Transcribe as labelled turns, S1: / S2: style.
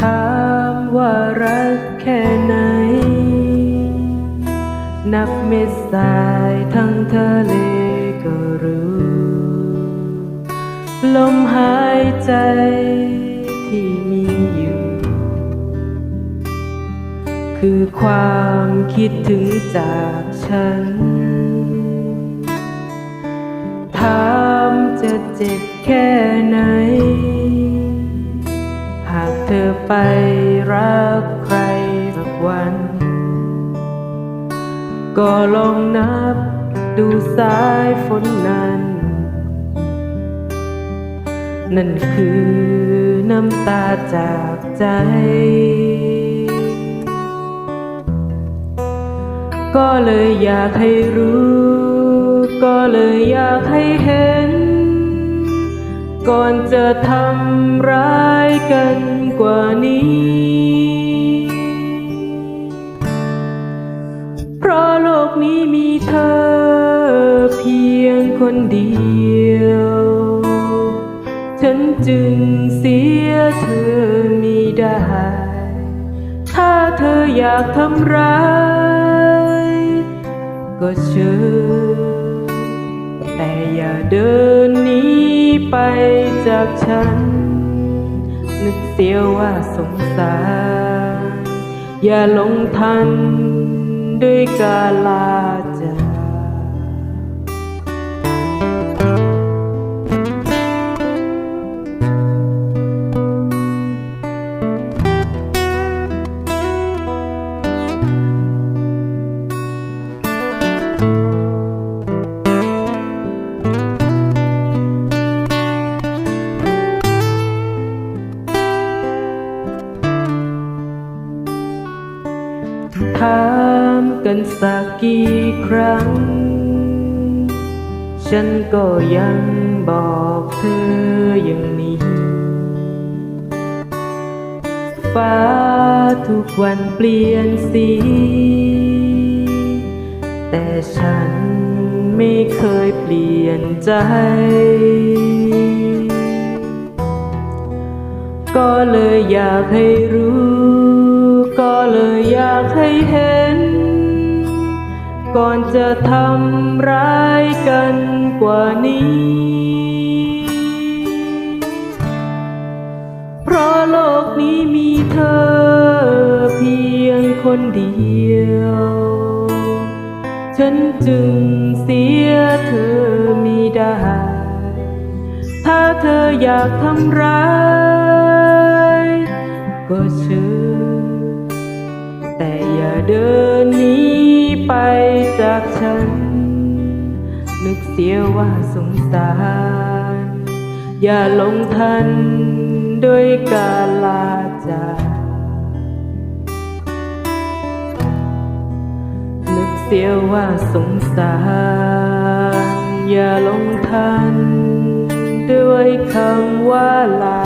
S1: ถามว่ารักแค่ไหน นับเม็ดทรายทั้งทะเลก็รู้ ลมหายใจที่มีอยู่ คือความคิดถึงจากฉัน ถามจะเจ็บแค่ไหน ไปรักใครสักวัน ก็ลองนับดูสายฝนนั้น นั่นคือน้ำตาจากใจ ก็เลยอยากให้รู้ ก็เลยอยากให้เห็น ก่อนจะทำร้ายกันกว่านี้ เพราะโลกนี้มีเธอเพียงคนเดียว ฉันจึงเสียเธอมีได้ ถ้าเธออยากทำร้าย ก็เชิญแต่อย่าเดิน ไปจากฉัน นึกเสียว่าสงสาร อย่าลงทันด้วยกาลา ถามกันสักกี่ครั้ง ฉันก็ยังบอกเธออย่างนี้ ฟ้าทุกวันเปลี่ยนสี แต่ฉันไม่เคยเปลี่ยนใจ ก็เลยอยากให้รู้ เห็น ก่อนจะทำร้ายกันกว่านี้ เพราะโลกนี้มีเธอเพียงคนเดียว ฉันจึงเสียเธอมีได้ ถ้าเธออยากทำร้าย เดินหนีไปจากฉัน นึกเสียว่าสงสาร อย่าลงทันด้วยกาลาจากนึกเสียว่าสงสาร อย่าลงทันด้วยคำว่าลา